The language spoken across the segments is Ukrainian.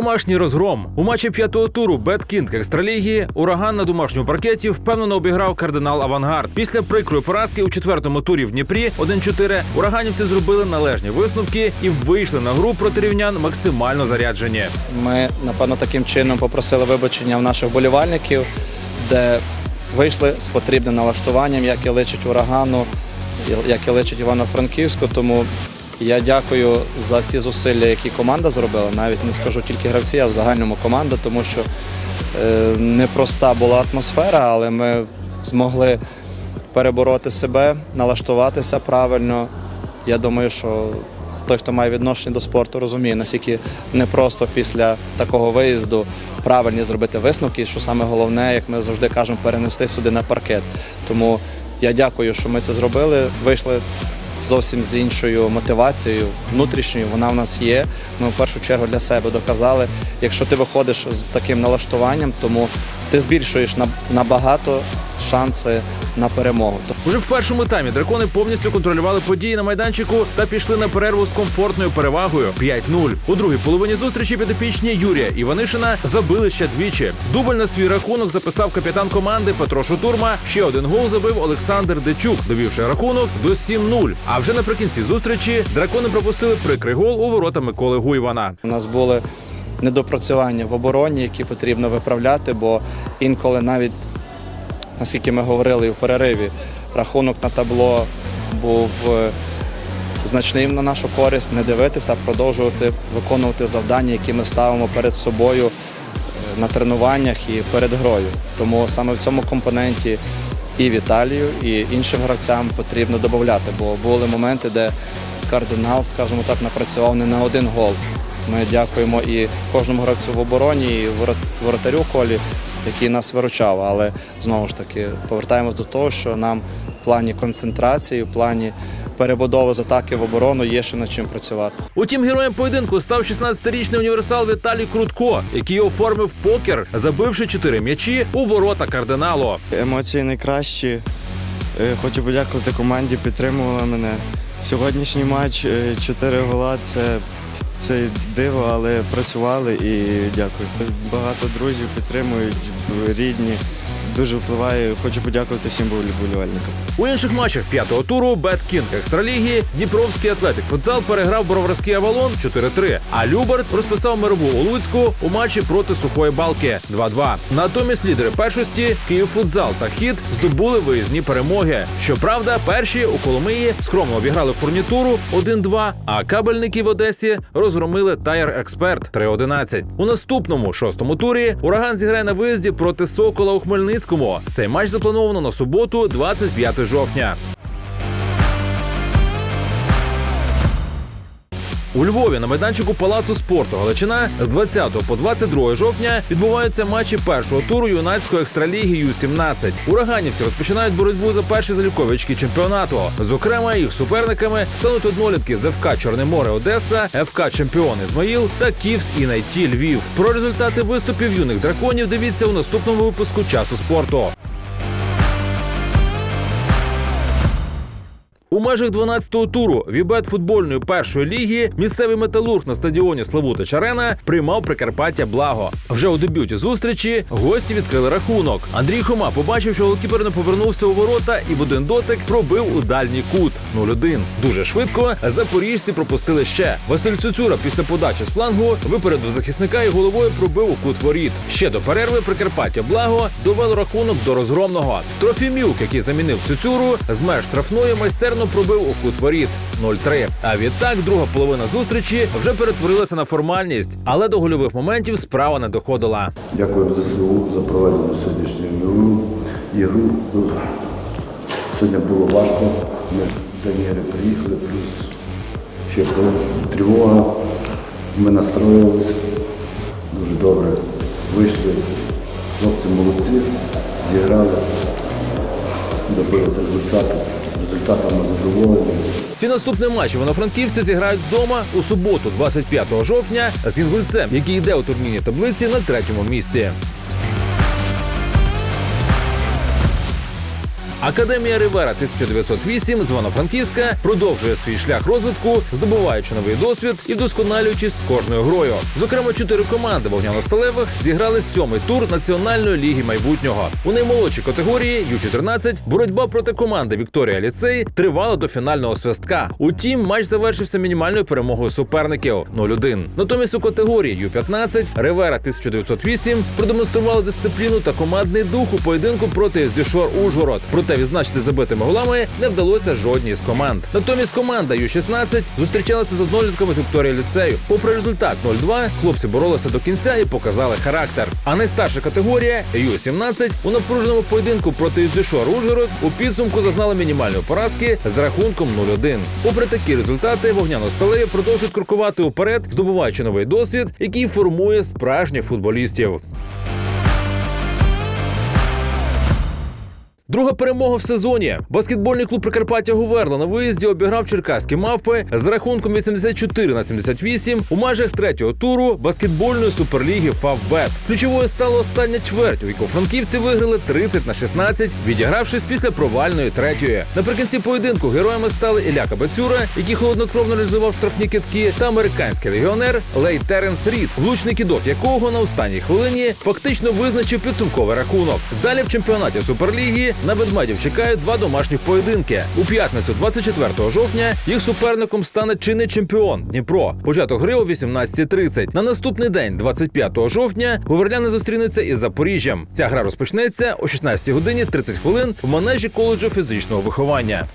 Домашній розгром у матчі п'ятого туру Беткінг екстралігії ураган на домашньому паркеті впевнено обіграв кардинал Авангард. Після прикрої поразки у четвертому турі в Дніпрі 1-4 ураганівці зробили належні висновки і вийшли на гру проти рівнян максимально заряджені. Ми, напевно, таким чином попросили вибачення в наших болівальників, де вийшли з потрібним налаштуванням, як і личить урагану, як і личить Івано-Франківську. Тому я дякую за ці зусилля, які команда зробила. Навіть не скажу тільки гравці, а в загальному команда, тому що е, непроста була атмосфера, але ми змогли перебороти себе, налаштуватися правильно. Я думаю, що той, хто має відношення до спорту, розуміє, наскільки непросто після такого виїзду правильні зробити висновки, що саме головне, як ми завжди кажемо, перенести сюди на паркет. Тому я дякую, що ми це зробили. Вийшли зовсім з іншою мотивацією внутрішньою. Вона в нас є. Ми в першу чергу для себе доказали. Якщо ти виходиш з таким налаштуванням, тому ти збільшуєш на- набагато шанси на перемогу. Уже в першому таймі дракони повністю контролювали події на майданчику та пішли на перерву з комфортною перевагою 5-0. У другій половині зустрічі підопічні Юрія Іванишина забили ще двічі. Дубль на свій рахунок записав капітан команди Петро Шутурма. Ще один гол забив Олександр Дечук, довівши рахунок до 7-0. А вже наприкінці зустрічі дракони пропустили прикрий гол у ворота Миколи Гуйвана. У нас були недопрацювання в обороні, які потрібно виправляти, бо інколи навіть, наскільки ми говорили в перериві, рахунок на табло був е, значним на нашу користь, не дивитися, а продовжувати виконувати завдання, які ми ставимо перед собою е, на тренуваннях і перед грою. Тому саме в цьому компоненті і Віталію, і іншим гравцям потрібно додати, бо були моменти, де кардинал, скажімо так, напрацював не на один гол. Ми дякуємо і кожному гравцю в обороні, і воротарю колі, який нас виручав. Але знову ж таки повертаємось до того, що нам в плані концентрації, в плані перебудови з атаки в оборону є ще над чим працювати. Утім, героєм поєдинку став 16-річний універсал Віталій Крутко, який оформив покер, забивши чотири м'ячі у ворота кардиналу. Емоції найкращі. Е, Хочу подякувати команді, підтримувала мене. Сьогоднішній матч 4 гола це, це диво, але працювали і дякую. Багато друзів підтримують, рідні. Дуже впливає. Хочу подякувати всім болівальникам. У інших матчах п'ятого туру Беткінг екстралігії Дніпровський атлетик футзал переграв Броварський Авалон 4-3, а Люберт розписав мирову у Луцьку у матчі проти сухої балки 2-2. Натомість лідери першості Київ футзал та хід здобули виїзні перемоги. Щоправда, перші у Коломиї скромно обіграли фурнітуру 1-2, а кабельники в Одесі розгромили Тайр Експерт 3-11. У наступному шостому турі ураган зіграє на виїзді проти Сокола у Хмельницькому. Цей матч заплановано на суботу, 25 жовтня. У Львові на майданчику Палацу спорту Галичина з 20 по 22 жовтня відбуваються матчі першого туру юнацької екстраліги Ю-17. Ураганівці розпочинають боротьбу за перші залікові чемпіонату. Зокрема, їх суперниками стануть однолітки з ФК Чорне море Одеса, ФК Чемпіон Ізмаїл та Ківс Інайті Львів. Про результати виступів юних драконів дивіться у наступному випуску часу спорту. У межах 12-го туру Вібет футбольної першої ліги місцевий металург на стадіоні Славутич Арена приймав Прикарпаття Благо. Вже у дебюті зустрічі гості відкрили рахунок. Андрій Хома побачив, що голкіпер не повернувся у ворота і в один дотик пробив у дальній кут 0-1. Дуже швидко запоріжці пропустили ще. Василь Цюцюра після подачі з флангу випередив захисника і головою пробив у кут воріт. Ще до перерви Прикарпаття Благо довело рахунок до розгромного. Трофімюк, який замінив Цюцюру, з меж штрафної майстерно пробив у кут воріт 0-3. А відтак друга половина зустрічі вже перетворилася на формальність, але до гольових моментів справа не доходила. Дякую ЗСУ за проведену сьогоднішню ігру. ігру. Сьогодні було важко. Ми з Даніри приїхали, плюс ще тривога. Ми настроїлися наступний матч івано-франківці зіграють вдома у суботу, 25 жовтня, з інгульцем, який йде у турнірній таблиці на третьому місці. Академія Ривера 1908 з Івано-Франківська продовжує свій шлях розвитку, здобуваючи новий досвід і вдосконалюючись з кожною грою. Зокрема, чотири команди вогняно-сталевих зіграли сьомий тур національної ліги майбутнього. У наймолодшій категорії Ю-14 боротьба проти команди Вікторія Ліцей тривала до фінального свистка. Утім, матч завершився мінімальною перемогою суперників 0-1. Натомість у категорії Ю-15 Ривера 1908 продемонстрували дисципліну та командний дух у поєдинку проти Здюшор Ужгород. Проте відзначити забитими голами не вдалося жодній з команд. Натомість команда Ю-16 зустрічалася з однолітками з Вікторія ліцею. Попри результат 0-2, хлопці боролися до кінця і показали характер. А найстарша категорія Ю-17 у напруженому поєдинку проти Здюшор Ужгород у підсумку зазнала мінімальної поразки з рахунком 0-1. Попри такі результати, вогняно-сталеві продовжують крокувати уперед, здобуваючи новий досвід, який формує справжніх футболістів. Друга перемога в сезоні. Баскетбольний клуб Прикарпаття Гуверла на виїзді обіграв черкаські мавпи з рахунком 84 на 78 у межах третього туру баскетбольної суперліги Фавбет. Ключовою стала остання чверть, у яку франківці виграли 30 на 16, відігравшись після провальної третьої. Наприкінці поєдинку героями стали Ілля Кабацюра, який холоднокровно реалізував штрафні китки, та американський легіонер Лей Теренс Рід, влучний кидок якого на останній хвилині фактично визначив підсумковий рахунок. Далі в чемпіонаті суперліги на ведмедів чекають два домашніх поєдинки. У п'ятницю, 24 жовтня, їх суперником стане чинний чемпіон Дніпро. Початок гри о 18.30. На наступний день, 25 жовтня, гуверляни зустрінуться із Запоріжжям. Ця гра розпочнеться о 16 годині 30 хвилин в манежі коледжу фізичного виховання.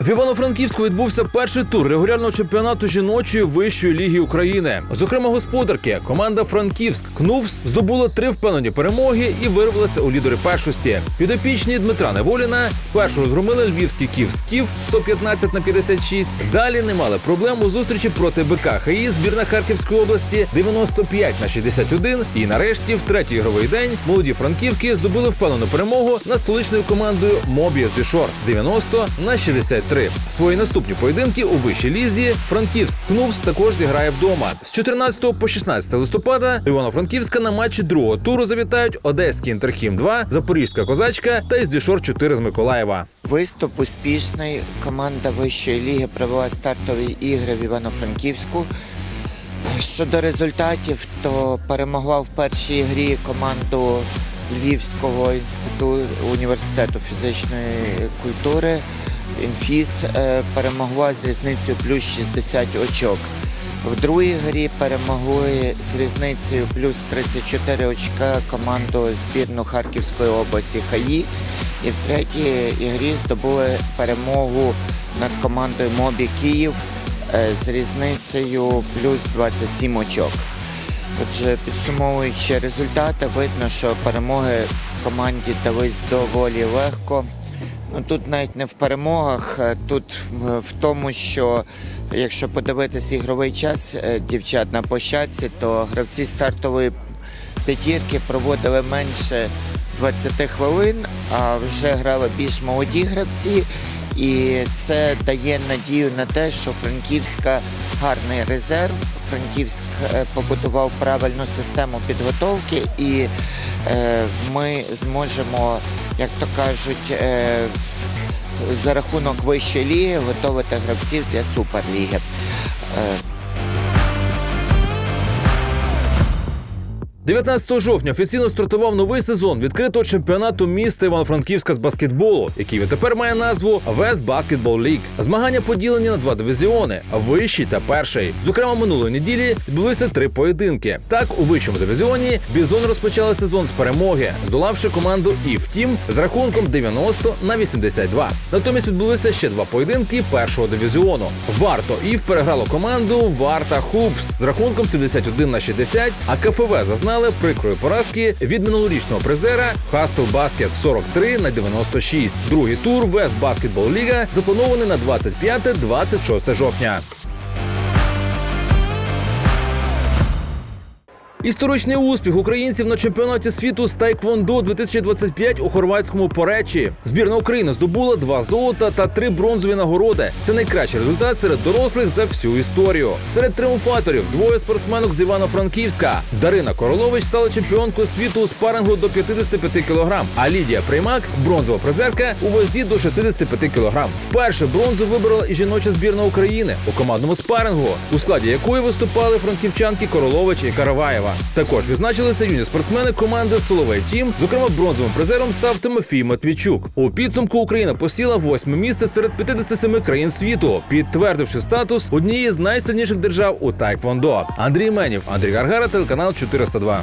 В Івано-Франківську відбувся перший тур регулярного чемпіонату жіночої вищої ліги України. Зокрема, господарки команда Франківськ Кнувс здобула три впевнені перемоги і вирвалася у лідери першості. Підопічні Дмитра Неволіна спершу розгромили львівський ків скіф 115 на 56. Далі не мали проблем у зустрічі проти БК ХІ збірна Харківської області 95 на 61. І нарешті, в третій ігровий день, молоді франківки здобули впевнену перемогу над столичною командою Мобіас Дішор 90 на 63. Свої наступні поєдинки у вищій лізі Франківськ Кнувс також зіграє вдома. З 14 по 16 листопада Івано-Франківська на матчі другого туру завітають Одеський Інтерхім 2, Запорізька козачка та із Дішор 4 з Миколаєва. Виступ успішний. Команда вищої ліги провела стартові ігри в Івано-Франківську. Щодо результатів, то перемогла в першій грі команду Львівського інституту університету фізичної культури. Інфіс е, перемогла з різницею плюс 60 очок. В другій грі перемогли з різницею плюс 34 очка команду збірну Харківської області ХАІ. І в третій ігрі здобули перемогу над командою Мобі Київ е, з різницею плюс 27 очок. Отже, підсумовуючи результати, видно, що перемоги команді дались доволі легко. Ну тут навіть не в перемогах, е, тут в- в тому, що якщо подивитись ігровий час е, дівчат на площадці, то гравці стартової п'ятірки проводили менше 20 хвилин, а вже грали більш молоді гравці. І це дає надію на те, що Франківська гарний резерв. Франківськ е, побудував правильну систему підготовки, і е, ми зможемо, як то кажуть, е, за рахунок вищої ліги готувати гравців для суперліги. 19 жовтня офіційно стартував новий сезон відкритого чемпіонату міста Івано-Франківська з баскетболу, який відтепер має назву West Basketball League. Змагання поділені на два дивізіони вищий та перший. Зокрема, минулої неділі відбулися три поєдинки. Так, у вищому дивізіоні Бізон розпочали сезон з перемоги, здолавши команду Ів Тім з рахунком 90 на 82. Натомість відбулися ще два поєдинки першого дивізіону. Варто Ів переграло команду Варта Хупс з рахунком 71 на 60, а КФВ зазнали прикрої поразки від минулорічного призера Хастл Баскет 43 на 96. Другий тур Вест Баскетбол Ліга запланований на 25-26 жовтня. Історичний успіх українців на чемпіонаті світу з Тайквондо 2025 у хорватському Поречі. Збірна України здобула два золота та три бронзові нагороди. Це найкращий результат серед дорослих за всю історію. Серед триумфаторів двоє спортсменок з Івано-Франківська. Дарина Королович стала чемпіонкою світу у спарингу до 55 кг, а Лідія Приймак бронзова призерка у вазі до 65 кг. Вперше бронзу виборола і жіноча збірна України у командному спарингу, у складі якої виступали франківчанки Королович і Караваєва. Також відзначилися юні спортсмени команди Соловей Тім. Зокрема, бронзовим призером став Тимофій Матвійчук. У підсумку Україна посіла восьме місце серед 57 країн світу, підтвердивши статус однієї з найсильніших держав у Тайквондо. Андрій Менів, Андрій Гаргара, телеканал 402.